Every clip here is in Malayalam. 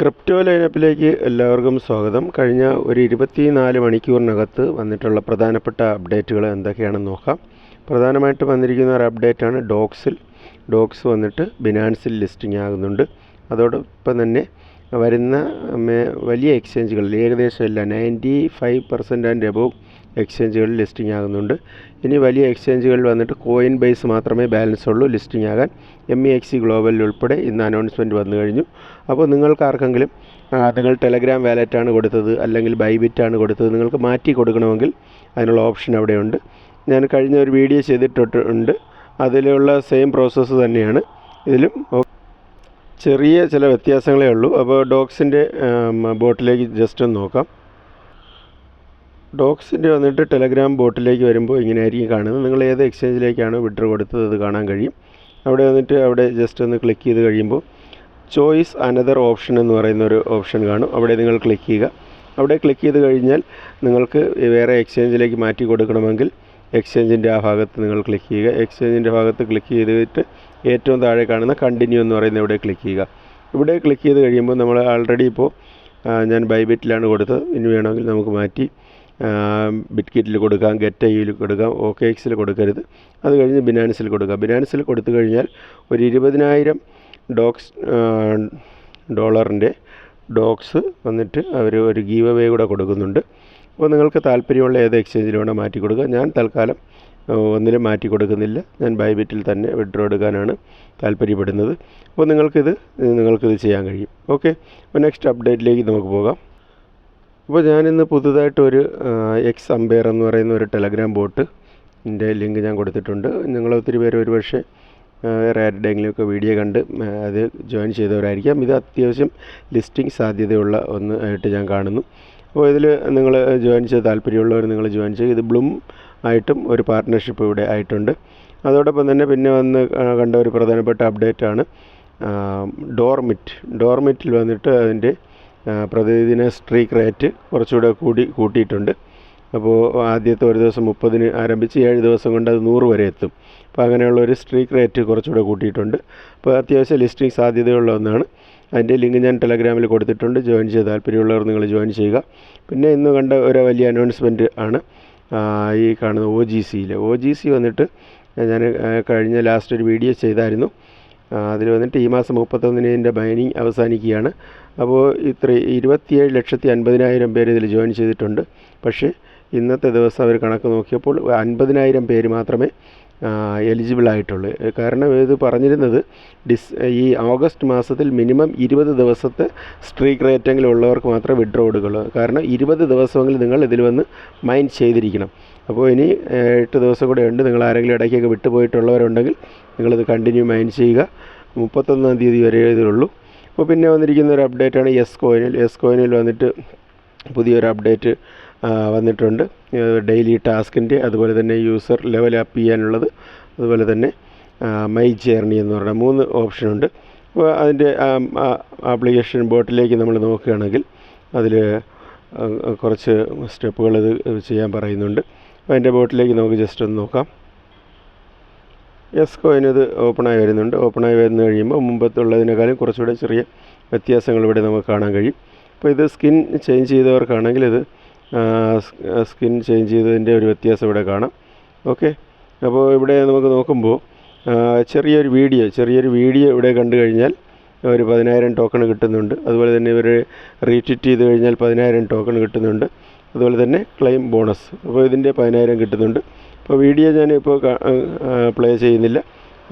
ക്രിപ്റ്റോ ലൈനപ്പിലേക്ക് എല്ലാവർക്കും സ്വാഗതം. കഴിഞ്ഞ ഒരു ഇരുപത്തിനാല് മണിക്കൂറിനകത്ത് വന്നിട്ടുള്ള പ്രധാനപ്പെട്ട അപ്ഡേറ്റുകൾ എന്തൊക്കെയാണെന്ന് നോക്കാം. പ്രധാനമായിട്ട് വന്നിരിക്കുന്ന ഒരു അപ്ഡേറ്റാണ് ഡോക്സിൽ. ഡോക്സ് വന്നിട്ട് ബിനാൻസിൽ ലിസ്റ്റിംഗ് ആകുന്നുണ്ട്. അതോടൊപ്പം തന്നെ വരുന്ന വലിയ എക്സ്ചേഞ്ചുകളിൽ ഏകദേശം എല്ലാ ninety five percent and above എക്സ്ചേഞ്ചുകളിൽ listing ആകുന്നുണ്ട്. ഇനി വലിയ എക്സ്ചേഞ്ചുകളിൽ വന്നിട്ട് കോയിൻ ബേസ് മാത്രമേ ബാലൻസ് ഉള്ളൂ ലിസ്റ്റിംഗ് ആകാൻ. എം ഇ എക്സ് സി ഗ്ലോബലിൽ ഉൾപ്പെടെ ഇന്ന് അനൗൺസ്മെന്റ് വന്നു കഴിഞ്ഞു. അപ്പോൾ നിങ്ങൾക്ക് ആർക്കെങ്കിലും നിങ്ങൾ ടെലഗ്രാം വാലറ്റാണ് കൊടുത്തത് അല്ലെങ്കിൽ ബൈബിറ്റാണ് കൊടുത്തത് നിങ്ങൾക്ക് മാറ്റി കൊടുക്കണമെങ്കിൽ അതിനുള്ള ഓപ്ഷൻ അവിടെയുണ്ട്. ഞാൻ കഴിഞ്ഞ ഒരു വീഡിയോ ചെയ്തിട്ടുണ്ട്. അതിലുള്ള സെയിം പ്രോസസ്സ് തന്നെയാണ്. ഇതിലും ചെറിയ ചില വ്യത്യാസങ്ങളേ ഉള്ളൂ. അപ്പോൾ ഡോഗ്സിന്റെ ബോട്ടിലേക്ക് ജസ്റ്റ് ഒന്ന് നോക്കാം. ഡോഗ്സിന്റെ വന്നിട്ട് ടെലഗ്രാം ബോട്ടിലേക്ക് വരുമ്പോൾ ഇങ്ങനെ ആയിരിക്കും കാണുന്നത്. നിങ്ങൾ ഏത് എക്സ്ചേഞ്ചിലേക്കാണ് വിഡ്രോ കൊടുത്തത് അത് കാണാൻ കഴിയും. അവിടെ വന്നിട്ട് അവിടെ ജസ്റ്റ് ഒന്ന് ക്ലിക്ക് ചെയ്ത് കഴിയുമ്പോൾ ചോയ്സ് അനദർ ഓപ്ഷൻ എന്ന് പറയുന്ന ഒരു ഓപ്ഷൻ കാണും. അവിടെ നിങ്ങൾ ക്ലിക്ക് ചെയ്യുക. അവിടെ ക്ലിക്ക് ചെയ്ത് കഴിഞ്ഞാൽ നിങ്ങൾക്ക് വേറെ എക്സ്ചേഞ്ചിലേക്ക് മാറ്റി കൊടുക്കണമെങ്കിൽ എക്സ്ചേഞ്ചിന്റെ ആ ഭാഗത്ത് നിങ്ങൾ ക്ലിക്ക് ചെയ്യുക. എക്സ്ചേഞ്ചിന്റെ ഭാഗത്ത് ക്ലിക്ക് ചെയ്തിട്ട് ഏറ്റവും താഴെ കാണുന്ന കണ്ടിന്യൂ എന്ന് പറയുന്ന ഇവിടെ ക്ലിക്ക് ചെയ്യുക. ഇവിടെ ക്ലിക്ക് ചെയ്ത് കഴിയുമ്പോൾ നമ്മൾ ആൾറെഡി ഇപ്പോൾ ഞാൻ ബൈബിറ്റിലാണ് കൊടുത്തത്. ഇനി വേണമെങ്കിൽ നമുക്ക് മാറ്റി ബിറ്റ്കിറ്റിൽ കൊടുക്കാം ഗെറ്റ് ഐയിൽ കൊടുക്കാം ഓക്കെ എക്സിൽ കൊടുക്കരുത്. അത് കഴിഞ്ഞ് ബിനാൻസിൽ കൊടുക്കാം. ബിനാൻസിൽ കൊടുത്തു കഴിഞ്ഞാൽ ഒരു ഇരുപതിനായിരം ഡോക്സ് ഡോളറിന്റെ ഡോക്സ് വന്നിട്ട് അവർ ഒരു ഗീവ് അവേ കൂടെ കൊടുക്കുന്നുണ്ട്. അപ്പോൾ നിങ്ങൾക്ക് താല്പര്യമുള്ള ഏത് എക്സ്ചേഞ്ചിൽ മാറ്റി കൊടുക്കുക. ഞാൻ തൽക്കാലം ഒന്നിലും മാറ്റി കൊടുക്കുന്നില്ല. ഞാൻ ബൈബിറ്റിൽ തന്നെ വിഡ്രോ എടുക്കാനാണ് താല്പര്യപ്പെടുന്നത്. അപ്പോൾ നിങ്ങൾക്കിത് നിങ്ങൾക്കിത് ചെയ്യാൻ കഴിയും. ഓക്കെ അപ്പോൾ നെക്സ്റ്റ് അപ്ഡേറ്റിലേക്ക് നമുക്ക് പോകാം. അപ്പോൾ ഞാനിന്ന് പുതുതായിട്ടൊരു എക്സ് അമ്പയർ എന്ന് പറയുന്ന ഒരു ടെലഗ്രാം ബോട്ട് എന്റെ ലിങ്ക് ഞാൻ കൊടുത്തിട്ടുണ്ട്. നിങ്ങൾ ഒത്തിരി പേര് ഒരു പക്ഷേ വേറെ ആരുടെയെങ്കിലുമൊക്കെ വീഡിയോ കണ്ട് അത് ജോയിൻ ചെയ്തവരായിരിക്കാം. ഇത് അത്യാവശ്യം ലിസ്റ്റിംഗ് സാധ്യതയുള്ള ഒന്ന് ആയിട്ട് ഞാൻ കാണുന്നു. അപ്പോൾ ഇതിൽ നിങ്ങൾ ജോയിൻ ചെയ്ത് താല്പര്യമുള്ളവർ നിങ്ങൾ ജോയിൻ ചെയ്യുക. ഇത് ബ്ലൂം ആയിട്ടും ഒരു പാർട്ട്ണർഷിപ്പ് ഇവിടെ ആയിട്ടുണ്ട്. അതോടൊപ്പം തന്നെ പിന്നെ വന്ന് കണ്ട ഒരു പ്രധാനപ്പെട്ട അപ്ഡേറ്റ് ആണ് ഡോർമിറ്റ്. ഡോർമിറ്റിൽ വന്നിട്ട് അതിന്റെ പ്രതിദിന സ്ട്രീക്ക് റേറ്റ് കുറച്ചുകൂടെ കൂടി കൂട്ടിയിട്ടുണ്ട്. അപ്പോൾ ആദ്യത്തെ ഒരു ദിവസം മുപ്പതിന് ആരംഭിച്ച് ഏഴ് ദിവസം കൊണ്ട് അത് നൂറ് വരെ എത്തും. അപ്പോൾ അങ്ങനെയുള്ള ഒരു സ്ട്രീക്ക് റേറ്റ് കുറച്ചുകൂടെ കൂട്ടിയിട്ടുണ്ട്. അപ്പോൾ അത്യാവശ്യം ലിസ്റ്റിംഗ് സാധ്യതയുള്ള ഒന്നാണ്. അതിന്റെ ലിങ്ക് ഞാൻ ടെലഗ്രാമിൽ കൊടുത്തിട്ടുണ്ട്. ജോയിൻ ചെയ്ത് താല്പര്യമുള്ളവർ നിങ്ങൾ ജോയിൻ ചെയ്യുക. പിന്നെ ഇന്ന് കണ്ട ഒരു വലിയ അനൗൺസ്മെന്റ് ആണ് ഈ കാണുന്ന ഒ ജി സിയിൽ ഒ ജി സി വന്നിട്ട് ഞാൻ കഴിഞ്ഞ ലാസ്റ്റ് ഒരു വീഡിയോ ചെയ്തായിരുന്നു. അതിൽ വന്നിട്ട് ഈ മാസം മുപ്പത്തൊന്നിന് ഇതിന്റെ മൈനിങ് അവസാനിക്കുകയാണ്. അപ്പോൾ ഇത്ര ഇരുപത്തിയേഴ് ലക്ഷത്തി അൻപതിനായിരം പേര് ഇതിൽ ജോയിൻ ചെയ്തിട്ടുണ്ട്. പക്ഷേ ഇന്നത്തെ ദിവസം അവർ കണക്ക് നോക്കിയപ്പോൾ അൻപതിനായിരം പേര് മാത്രമേ എലിജിബിൾ ആയിട്ടുള്ളൂ. കാരണം ഇത് പറഞ്ഞിരുന്നത് ഡിസ് ഈ ഓഗസ്റ്റ് മാസത്തിൽ മിനിമം ഇരുപത് ദിവസത്തെ സ്ട്രീക്ക് റേറ്റെങ്കിലും ഉള്ളവർക്ക് മാത്രമേ വിഡ്രോ എടുക്കുള്ളൂ. കാരണം ഇരുപത് ദിവസമെങ്കിലും നിങ്ങൾ ഇതിൽ വന്ന് മൈൻഡ് ചെയ്തിരിക്കണം. അപ്പോൾ ഇനി എട്ട് ദിവസം കൂടെ ഉണ്ട്. നിങ്ങൾ ആരെങ്കിലും ഇടയ്ക്കൊക്കെ വിട്ടുപോയിട്ടുള്ളവരുണ്ടെങ്കിൽ നിങ്ങളിത് കണ്ടിന്യൂ മൈൻഡ് ചെയ്യുക. മുപ്പത്തൊന്നാം തീയതി വരെ ഇതിലുള്ളൂ അപ്പോൾ പിന്നെ വന്നിരിക്കുന്ന ഒരു അപ്ഡേറ്റാണ് എസ് കോയിനിൽ. എസ് കോയിനിൽ വന്നിട്ട് പുതിയൊരു അപ്ഡേറ്റ് വന്നിട്ടുണ്ട്. ഡെയിലി ടാസ്കിന്റെ അതുപോലെ തന്നെ യൂസർ ലെവൽ അപ്പ് ചെയ്യാനുള്ളത് അതുപോലെ തന്നെ മൈ ജേർണി എന്ന് പറഞ്ഞ മൂന്ന് ഓപ്ഷനുണ്ട് അപ്പോൾ അതിന്റെ ആപ്ലിക്കേഷൻ ബോട്ടിലേക്ക് നമ്മൾ നോക്കുകയാണെങ്കിൽ അതിൽ കുറച്ച് സ്റ്റെപ്പുകൾ ഇത് ചെയ്യാൻ പറയുന്നുണ്ട്. അപ്പോൾ അതിന്റെ ബോട്ടിലേക്ക് നമുക്ക് ജസ്റ്റ് ഒന്ന് നോക്കാം. എസ് ഇത് ഓപ്പണായി വരുന്നുണ്ട്. ഓപ്പണായി വരുന്നു കഴിയുമ്പോൾ മുമ്പത്തുള്ളതിനേക്കാളും കുറച്ചുകൂടെ ചെറിയ വ്യത്യാസങ്ങൾ ഇവിടെ നമുക്ക് കാണാൻ കഴിയും. അപ്പോൾ ഇത് സ്കിൻ ചേഞ്ച് ചെയ്തവർക്കാണെങ്കിൽ ഇത് സ്കിൻ ചേഞ്ച് ചെയ്തതിന്റെ ഒരു വ്യത്യാസം ഇവിടെ കാണാം. ഓക്കെ? അപ്പോൾ ഇവിടെ നമുക്ക് നോക്കുമ്പോൾ ചെറിയൊരു വീഡിയോ ചെറിയൊരു വീഡിയോ ഇവിടെ കണ്ടു കഴിഞ്ഞാൽ ഒരു പതിനായിരം ടോക്കൺ കിട്ടുന്നുണ്ട്. അതുപോലെ തന്നെ ഇവർ റീട്വീറ്റ് ചെയ്ത് കഴിഞ്ഞാൽ പതിനായിരം ടോക്കൺ കിട്ടുന്നുണ്ട്. അതുപോലെ തന്നെ ക്ലെയിം ബോണസ് അപ്പോൾ ഇതിന്റെ പതിനായിരം കിട്ടുന്നുണ്ട്. അപ്പോൾ വീഡിയോ ഞാനിപ്പോൾ പ്ലേ ചെയ്യുന്നില്ല.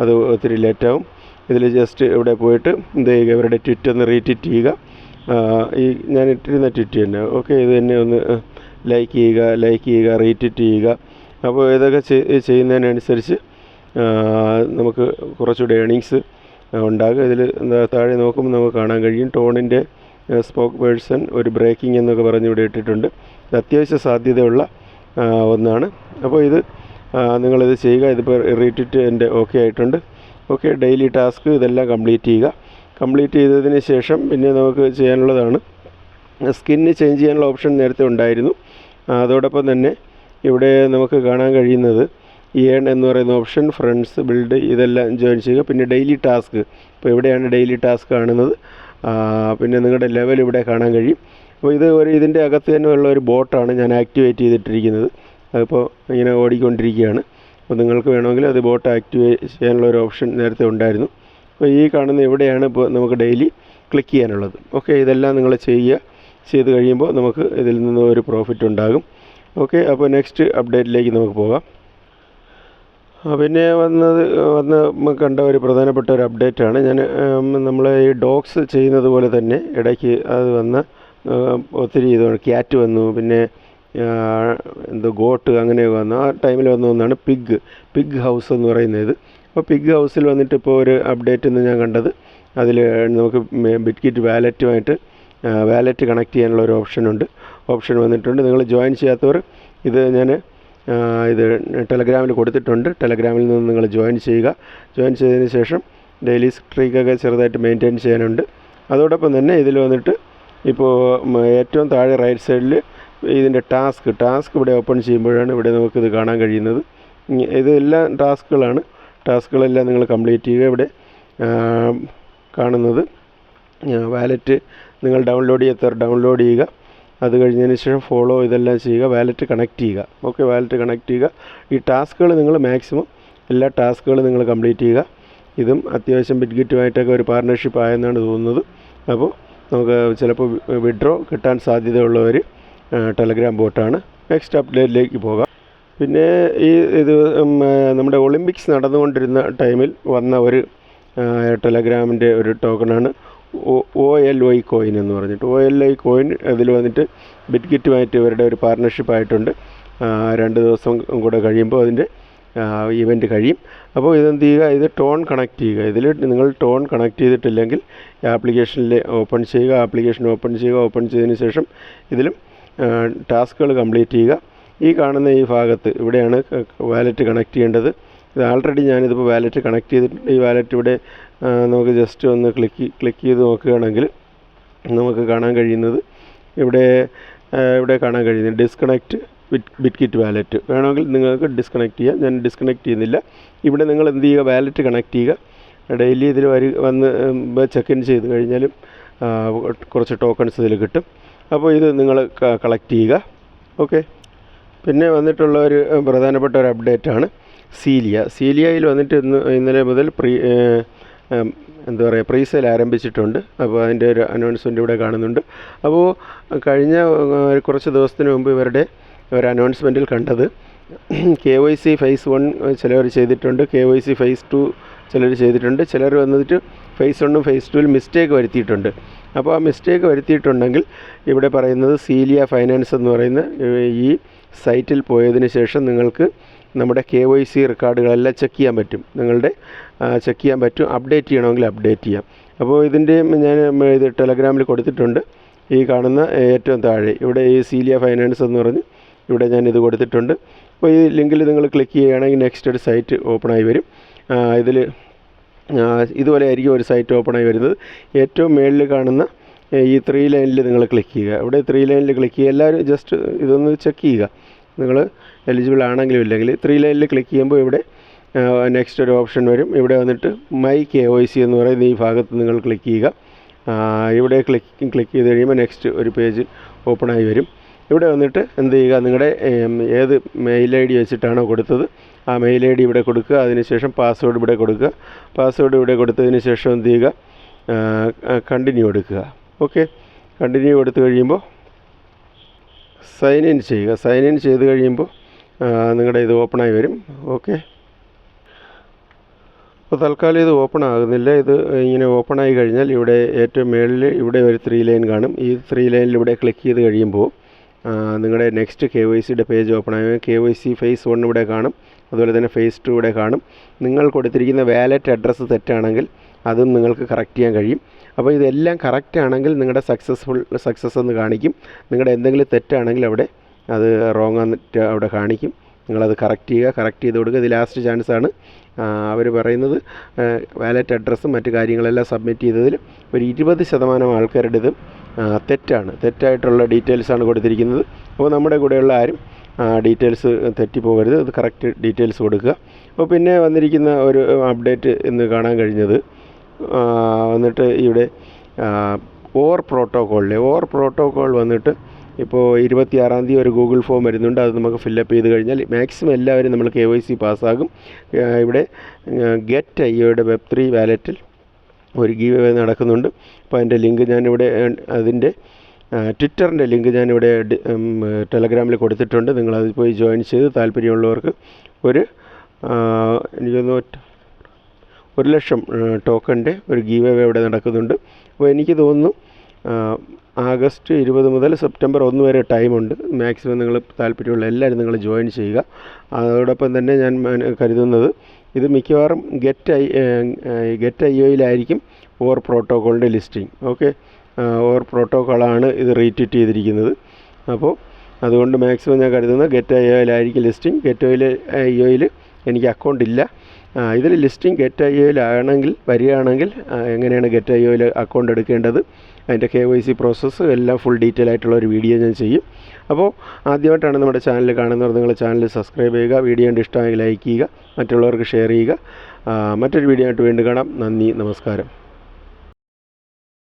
അത് ഒത്തിരി ലേറ്റാവും ഇതിൽ ജസ്റ്റ് ഇവിടെ പോയിട്ട് എന്ത് ചെയ്യുക ഇവരുടെ ട്വിറ്റ് ഒന്ന് റീട്വീറ്റ് ചെയ്യുക. ഈ ഞാൻ ഇട്ടിരുന്ന ട്വിറ്റ് തന്നെ. ഓക്കെ ഇത് തന്നെ ഒന്ന് ലൈക്ക് ചെയ്യുക ലൈക്ക് ചെയ്യുക റീട്വീറ്റ് ചെയ്യുക. അപ്പോൾ ഇതൊക്കെ ചെയ്- ചെയ്യുന്നതിനനുസരിച്ച് നമുക്ക് കുറച്ചുകൂടെ ഏണിങ്സ് ഉണ്ടാകും. ഇതിൽ എന്താ താഴെ നോക്കുമ്പോൾ നമുക്ക് കാണാൻ കഴിയും. ടോണിന്റെ സ്പോക്ക് പേഴ്സൺ ഒരു ബ്രേക്കിംഗ് എന്നൊക്കെ പറഞ്ഞ് ഇവിടെ ഇട്ടിട്ടുണ്ട്. ഇത് അത്യാവശ്യ സാധ്യതയുള്ള ഒന്നാണ്. അപ്പോൾ ഇത് നിങ്ങളിത് ചെയ്യുക. ഇതിപ്പോൾ റീട്വീറ്റ് എന്റെ ഓക്കെ ആയിട്ടുണ്ട്. ഓക്കെ ഡെയിലി ടാസ്ക് ഇതെല്ലാം കംപ്ലീറ്റ് ചെയ്യുക. കംപ്ലീറ്റ് ചെയ്തതിന് ശേഷം പിന്നെ നമുക്ക് ചെയ്യാനുള്ളതാണ്. സ്കിന്ന് ചേഞ്ച് ചെയ്യാനുള്ള ഓപ്ഷൻ നേരത്തെ ഉണ്ടായിരുന്നു. അതോടൊപ്പം തന്നെ ഇവിടെ നമുക്ക് കാണാൻ കഴിയുന്നത് ഏൺ എന്ന് പറയുന്ന ഓപ്ഷൻ ഫ്രണ്ട്സ് ബിൽഡ് ഇതെല്ലാം ജോയിൻ ചെയ്യുക. പിന്നെ ഡെയിലി ടാസ്ക് ഇപ്പോൾ ഇവിടെയാണ് ഡെയിലി ടാസ്ക് കാണുന്നത്? പിന്നെ നിങ്ങളുടെ ലെവൽ ഇവിടെ കാണാൻ കഴിയും. അപ്പോൾ ഇത് ഒരു ഇതിന്റെ അകത്ത് തന്നെ ഉള്ള ഒരു ബോട്ടാണ് ഞാൻ ആക്ടിവേറ്റ് ചെയ്തിട്ടിരിക്കുന്നത്. അതിപ്പോൾ ഇങ്ങനെ ഓടിക്കൊണ്ടിരിക്കുകയാണ്. അപ്പോൾ നിങ്ങൾക്ക് വേണമെങ്കിൽ അത് ബോട്ട് ആക്ടിവേറ്റ് ചെയ്യാനുള്ള ഒരു ഓപ്ഷൻ നേരത്തെ ഉണ്ടായിരുന്നു. അപ്പോൾ ഈ കാണുന്ന ഇവിടെയാണ് ഇപ്പോൾ നമുക്ക് ഡെയിലി ക്ലിക്ക് ചെയ്യാനുള്ളത്? ഓക്കെ ഇതെല്ലാം നിങ്ങൾ ചെയ്യുക. ചെയ്ത് കഴിയുമ്പോൾ നമുക്ക് ഇതിൽ നിന്ന് ഒരു പ്രോഫിറ്റ് ഉണ്ടാകും. ഓക്കെ അപ്പോൾ നെക്സ്റ്റ് അപ്ഡേറ്റിലേക്ക് നമുക്ക് പോകാം. പിന്നെ വന്നത് വന്ന് കണ്ട ഒരു പ്രധാനപ്പെട്ട ഒരു അപ്ഡേറ്റാണ് ഞാൻ നമ്മൾ ഈ ഡോഗ്സ് ചെയ്യുന്നത് പോലെ തന്നെ ഇടയ്ക്ക് അത് വന്ന് ഒത്തിരി ഇത് ക്യാറ്റ് വന്നു. പിന്നെ എന്തോ ഗോട്ട് അങ്ങനെ വന്നു. ആ ടൈമിൽ വന്ന ഒന്നാണ് പിഗ് പിഗ് ഹൗസ് എന്ന് പറയുന്നത്. അപ്പോൾ പിഗ് ഹൗസിൽ വന്നിട്ട് ഇപ്പോൾ ഒരു അപ്ഡേറ്റ് എന്ന് ഞാൻ കണ്ടത്. അതിൽ നമുക്ക് ബിറ്റ്കിറ്റ് വാലറ്റുമായിട്ട് വാലറ്റ് കണക്ട് ചെയ്യാനുള്ള ഒരു ഓപ്ഷൻ ഉണ്ട്. ഓപ്ഷൻ വന്നിട്ടുണ്ട്. നിങ്ങൾ ജോയിൻ ചെയ്യാത്തവർ ഇത് ഞാൻ ഇത് ടെലഗ്രാമിൽ കൊടുത്തിട്ടുണ്ട്. ടെലഗ്രാമിൽ നിന്ന് നിങ്ങൾ ജോയിൻ ചെയ്യുക. ജോയിൻ ചെയ്തതിന് ശേഷം ഡെയിലി സ്ട്രീക്കൊക്കെ ചെറുതായിട്ട് മെയിന്റെയിൻ ചെയ്യാനുണ്ട്. അതോടൊപ്പം തന്നെ ഇതിൽ വന്നിട്ട് ഇപ്പോൾ ഏറ്റവും താഴെ റൈറ്റ് സൈഡിൽ ഇതിന്റെ ടാസ്ക് ടാസ്ക് ഇവിടെ ഓപ്പൺ ചെയ്യുമ്പോഴാണ് ഇവിടെ നമുക്കിത് കാണാൻ കഴിയുന്നത്. ഇതെല്ലാം ടാസ്കുകളാണ് ടാസ്കുകളെല്ലാം നിങ്ങൾ കംപ്ലീറ്റ് ചെയ്യുക ഇവിടെ കാണുന്നത്. വാലറ്റ് നിങ്ങൾ ഡൗൺലോഡ് ചെയ്യാത്തവർ ഡൗൺലോഡ് ചെയ്യുക. അത് കഴിഞ്ഞതിന് ശേഷം ഫോളോ ഇതെല്ലാം ചെയ്യുക. വാലറ്റ് കണക്ട് ചെയ്യുക. ഓക്കെ വാലറ്റ് കണക്ട് ചെയ്യുക. ഈ ടാസ്കുകൾ നിങ്ങൾ മാക്സിമം എല്ലാ ടാസ്കുകളും നിങ്ങൾ കംപ്ലീറ്റ് ചെയ്യുക. ഇതും അത്യാവശ്യം ബിറ്റ്ഗിറ്റുമായിട്ടൊക്കെ ഒരു പാർട്ണർഷിപ്പ് ആയെന്നാണ് തോന്നുന്നത്. അപ്പോൾ നമുക്ക് ചിലപ്പോൾ വിഡ്രോ കിട്ടാൻ സാധ്യതയുള്ള ഒരു ടെലഗ്രാം ബോട്ടാണ്. നെക്സ്റ്റ് അപ്ഡേറ്റിലേക്ക് പോകാം. പിന്നെ ഈ ഇത് നമ്മുടെ ഒളിമ്പിക്സ് നടന്നുകൊണ്ടിരുന്ന ടൈമിൽ വന്ന ഒരു ടെലഗ്രാമിന്റെ ഒരു ടോക്കണാണ് O O L O coin എന്ന് പറഞ്ഞിട്ട്. ഒ എൽ ഐ കോയിൻ അതിൽ വന്നിട്ട് ബിറ്റ്കിറ്റുമായിട്ട് ഇവരുടെ ഒരു പാർട്ണർഷിപ്പ് ആയിട്ടുണ്ട് രണ്ട് ദിവസം കൂടെ കഴിയുമ്പോൾ അതിന്റെ ഇവന്റ് കഴിയും. അപ്പോൾ ഇതെന്ത് ചെയ്യുക? ഇത് ടോൺ കണക്ട് ചെയ്യുക. ഇതിൽ നിങ്ങൾ ടോൺ കണക്ട് ചെയ്തിട്ടില്ലെങ്കിൽ ആപ്ലിക്കേഷനിൽ ഓപ്പൺ ചെയ്യുക ആപ്ലിക്കേഷൻ ഓപ്പൺ ചെയ്യുക ഓപ്പൺ ചെയ്തതിന് ശേഷം ഇതിലും ടാസ്കുകൾ കംപ്ലീറ്റ് ചെയ്യുക. ഈ കാണുന്ന ഈ ഭാഗത്ത് ഇവിടെയാണ് വാലറ്റ് കണക്ട് ചെയ്യേണ്ടത്. ഇത് ആൾറെഡി ഞാനിതിപ്പോൾ വാലറ്റ് കണക്ട് ചെയ്തിട്ടുണ്ട് ഈ വാലറ്റ് ഇവിടെ നമുക്ക് ജസ്റ്റ് ഒന്ന് ക്ലിക്ക് ക്ലിക്ക് ചെയ്ത് നോക്കുകയാണെങ്കിൽ നമുക്ക് കാണാൻ കഴിയുന്നത് ഇവിടെ ഇവിടെ കാണാൻ കഴിയുന്നത് ഡിസ്കണക്റ്റ് ബിറ്റ് ബിറ്റ്കിറ്റ് വാലറ്റ് വേണമെങ്കിൽ നിങ്ങൾക്ക് ഡിസ്കണക്ട് ചെയ്യാം. ഞാൻ ഡിസ്കണക്ട് ചെയ്യുന്നില്ല. ഇവിടെ നിങ്ങൾ എന്ത് ചെയ്യുക? വാലറ്റ് കണക്ട് ചെയ്യുക. ഡെയിലി ഇതിൽ വരി വന്ന് ചെക്ക് ഇൻ ചെയ്ത് കഴിഞ്ഞാലും കുറച്ച് ടോക്കൺസ് ഇതിൽ കിട്ടും. അപ്പോൾ ഇത് നിങ്ങൾ കളക്ട് ചെയ്യുക. ഓക്കെ പിന്നെ വന്നിട്ടുള്ള ഒരു പ്രധാനപ്പെട്ട ഒരു അപ്ഡേറ്റ് ആണ് സീലിയ. സീലിയയിൽ വന്നിട്ട് ഇന്ന് ഇന്നലെ മുതൽ പ്രീ എന്താ പറയുക പ്രീസെയിൽ ആരംഭിച്ചിട്ടുണ്ട്. അപ്പോൾ അതിന്റെ ഒരു അനൗൺസ്മെന്റ് ഇവിടെ കാണുന്നുണ്ട്. അപ്പോൾ കഴിഞ്ഞ കുറച്ച് ദിവസത്തിന് മുമ്പ് ഇവരുടെ ഒരു അനൗൺസ്മെന്റിൽ കണ്ടത് K Y C phase one ചിലർ ചെയ്തിട്ടുണ്ട്. K Y C phase two ചിലർ ചെയ്തിട്ടുണ്ട്. ചിലർ വന്നിട്ട് ഫേസ് വണ്ണും ഫേസ് ടുവിൽ മിസ്റ്റേക്ക് വരുത്തിയിട്ടുണ്ട്. അപ്പോൾ ആ മിസ്റ്റേക്ക് വരുത്തിയിട്ടുണ്ടെങ്കിൽ ഇവിടെ പറയുന്നത് സീലിയ ഫൈനാൻസ് എന്ന് പറയുന്ന ഈ സൈറ്റിൽ പോയതിന് ശേഷം നിങ്ങൾക്ക് നമ്മുടെ കെ വൈ സി റെക്കോർഡുകളെല്ലാം ചെക്ക് ചെയ്യാൻ പറ്റും. നിങ്ങളുടെ ചെക്ക് ചെയ്യാൻ പറ്റും. അപ്ഡേറ്റ് ചെയ്യണമെങ്കിൽ അപ്ഡേറ്റ് ചെയ്യാം. അപ്പോൾ ഇതിന്റെ ഞാൻ ഇത് ടെലഗ്രാമിൽ കൊടുത്തിട്ടുണ്ട്. ഈ കാണുന്ന ഏറ്റവും താഴെ. ഇവിടെ ഈ സീലിയ ഫൈനാൻസ് എന്ന് പറഞ്ഞ് ഇവിടെ ഞാൻ ഇത് കൊടുത്തിട്ടുണ്ട്. അപ്പോൾ ഈ ലിങ്കിൽ നിങ്ങൾ ക്ലിക്ക് ചെയ്യുകയാണെങ്കിൽ നെക്സ്റ്റ് ഒരു സൈറ്റ് ഓപ്പണായി വരും. ഇതിൽ ഇതുപോലെ ആയിരിക്കും ഒരു സൈറ്റ് ഓപ്പണായി വരുന്നത്. ഏറ്റവും മേളിൽ കാണുന്ന ഈ ത്രീ ലൈനിൽ നിങ്ങൾ ക്ലിക്ക് ചെയ്യുക. ഇവിടെ ത്രീ ലൈനിൽ ക്ലിക്ക് ചെയ്യുക. എല്ലാവരും ജസ്റ്റ് ഇതൊന്ന് ചെക്ക് ചെയ്യുക. നിങ്ങൾ എലിജിബിൾ ആണെങ്കിലും ഇല്ലെങ്കിൽ ത്രീ ലൈനിൽ ക്ലിക്ക് ചെയ്യുമ്പോൾ ഇവിടെ നെക്സ്റ്റ് ഒരു ഓപ്ഷൻ വരും. ഇവിടെ വന്നിട്ട് മൈ കെ ഒ സി എന്ന് പറയുന്ന ഈ ഭാഗത്ത് നിങ്ങൾ ക്ലിക്ക് ചെയ്യുക. ഇവിടെ ക്ലിക്ക് ക്ലിക്ക് ചെയ്ത് കഴിയുമ്പോൾ നെക്സ്റ്റ് ഒരു പേജ് ഓപ്പണായി വരും. ഇവിടെ വന്നിട്ട് എന്ത് ചെയ്യുക? നിങ്ങളുടെ ഏത് മെയിൽ ഐ ഡി വെച്ചിട്ടാണോ കൊടുത്തത്? ആ മെയിൽ ഐ ഡി ഇവിടെ കൊടുക്കുക. അതിനുശേഷം പാസ്വേഡ് ഇവിടെ കൊടുക്കുക. പാസ്വേഡ് ഇവിടെ കൊടുത്തതിന് ശേഷം എന്ത് ചെയ്യുക? കണ്ടിന്യൂ എടുക്കുക. ഓക്കെ കണ്ടിന്യൂ കൊടുത്തു കഴിയുമ്പോൾ സൈൻ ഇൻ ചെയ്യുക. സൈൻ ഇൻ ചെയ്ത് കഴിയുമ്പോൾ നിങ്ങളുടെ ഇത് ഓപ്പണായി വരും. ഓക്കെ അപ്പോൾ തൽക്കാലം ഇത് ഓപ്പൺ ആകുന്നില്ല. ഇത് ഇങ്ങനെ ഓപ്പൺ ആയി കഴിഞ്ഞാൽ ഇവിടെ ഏറ്റവും മുകളിൽ ഇവിടെ ഒരു ത്രീ ലൈൻ കാണും. ഈ ത്രീ ലൈനിൽ ഇവിടെ ക്ലിക്ക് ചെയ്ത് കഴിയുമ്പോൾ നിങ്ങളുടെ നെക്സ്റ്റ് കെ വൈ സിയുടെ പേജ് ഓപ്പൺ ആയി K Y C phase one ഇവിടെ കാണും. അതുപോലെ തന്നെ ഫേസ് ടു ഇവിടെ കാണും. നിങ്ങൾ കൊടുത്തിരിക്കുന്ന വാലറ്റ് അഡ്രസ്സ് തെറ്റാണെങ്കിൽ അതും നിങ്ങൾക്ക് കറക്റ്റ് ചെയ്യാൻ കഴിയും. അപ്പോൾ ഇതെല്ലാം കറക്റ്റ് ആണെങ്കിൽ നിങ്ങളുടെ സക്സസ്ഫുൾ സക്സസ് എന്ന് കാണിക്കും. നിങ്ങളുടെ എന്തെങ്കിലും തെറ്റാണെങ്കിൽ അവിടെ അത് റോങ് എന്നിട്ട് അവിടെ കാണിക്കും. നിങ്ങളത് കറക്റ്റ് ചെയ്യുക കറക്റ്റ് ചെയ്ത് കൊടുക്കുക. ഇത് ലാസ്റ്റ് ചാൻസ് ആണ്. അവർ പറയുന്നത് വാലറ്റ് അഡ്രസ്സും മറ്റു കാര്യങ്ങളെല്ലാം സബ്മിറ്റ് ചെയ്തതിൽ ഒരു ഇരുപത് ശതമാനം ആൾക്കാരുടെ ഇത് തെറ്റാണ്. തെറ്റായിട്ടുള്ള ഡീറ്റെയിൽസാണ് കൊടുത്തിരിക്കുന്നത്. അപ്പോൾ നമ്മുടെ കൂടെയുള്ള ആരും ഡീറ്റെയിൽസ് തെറ്റിപ്പോകരുത്. ഇത് കറക്റ്റ് ഡീറ്റെയിൽസ് കൊടുക്കുക. അപ്പോൾ പിന്നെ വന്നിരിക്കുന്ന ഒരു അപ്ഡേറ്റ് ഇന്ന് കാണാൻ കഴിഞ്ഞത് വന്നിട്ട് ഇവിടെ ഓർ പ്രോട്ടോക്കോളിലെ ഓർ പ്രോട്ടോക്കോൾ വന്നിട്ട് ഇപ്പോൾ ഇരുപത്തിയാറാം തീയതി ഒരു ഗൂഗിൾ ഫോം വരുന്നുണ്ട്. അത് നമുക്ക് ഫില്ലപ്പ് ചെയ്ത് കഴിഞ്ഞാൽ മാക്സിമം എല്ലാവരും നമ്മൾ കെ വൈ സി പാസ്സാകും ഇവിടെ ഗെറ്റ് ഐ വെബ് ത്രീ വാലറ്റിൽ ഒരു ഗീവ് നടക്കുന്നുണ്ട്. അപ്പോൾ അതിന്റെ ലിങ്ക് ഞാനിവിടെ അതിന്റെ ട്വിറ്ററിന്റെ ലിങ്ക് ഞാനിവിടെ ടെലഗ്രാമിൽ കൊടുത്തിട്ടുണ്ട്. നിങ്ങളത് പോയി ജോയിൻ ചെയ്ത് താല്പര്യമുള്ളവർക്ക് ഒരു എനിക്കൊന്ന് ഒരു ലക്ഷം ടോക്കന്റെ ഒരു ഗീവ് അവേ ഇവിടെ നടക്കുന്നുണ്ട്. അപ്പോൾ എനിക്ക് തോന്നുന്നു ആഗസ്റ്റ് ഇരുപത് മുതൽ സെപ്റ്റംബർ ഒന്ന് വരെ ടൈമുണ്ട്. മാക്സിമം നിങ്ങൾ താല്പര്യമുള്ള എല്ലാവരും നിങ്ങൾ ജോയിൻ ചെയ്യുക. അതോടൊപ്പം തന്നെ ഞാൻ കരുതുന്നത് ഇത് മിക്കവാറും ഗെറ്റ് ഐ ഗെറ്റ് ഐ ഒയിലായിരിക്കും ഓർ പ്രോട്ടോക്കോളിന്റെ ലിസ്റ്റിംഗ്. ഓക്കെ? ഓർ പ്രോട്ടോക്കോളാണ് ഇത് റീട്വീറ്റ് ചെയ്തിരിക്കുന്നത്. അപ്പോൾ അതുകൊണ്ട് മാക്സിമം ഞാൻ കരുതുന്നത് Gate I ഒയിലായിരിക്കും listing. Gate oil I oil എനിക്ക് അക്കൗണ്ട് ഇല്ല ഇതിൽ ലിസ്റ്റിംഗ് ഗെറ്റ് ഐ ഒയിലാണെങ്കിൽ വരികയാണെങ്കിൽ എങ്ങനെയാണ് ഗെറ്റ് ഐ ഒയിൽ അക്കൗണ്ട് എടുക്കേണ്ടത് അതിന്റെ കെ വൈ സി പ്രോസസ്സ് എല്ലാം ഫുൾ ഡീറ്റെയിൽ ആയിട്ടുള്ള ഒരു വീഡിയോ ഞാൻ ചെയ്യും. അപ്പോൾ ആദ്യമായിട്ടാണ് നമ്മുടെ ചാനൽ കാണുന്നവർ നിങ്ങൾ ചാനൽ സബ്സ്ക്രൈബ് ചെയ്യുക വീഡിയോ കണ്ട് ഇഷ്ടമായി ലൈക്ക് ചെയ്യുക മറ്റുള്ളവർക്ക് ഷെയർ ചെയ്യുക. മറ്റൊരു വീഡിയോ ആയിട്ട് വീണ്ടും കാണാം. നന്ദി നമസ്കാരം.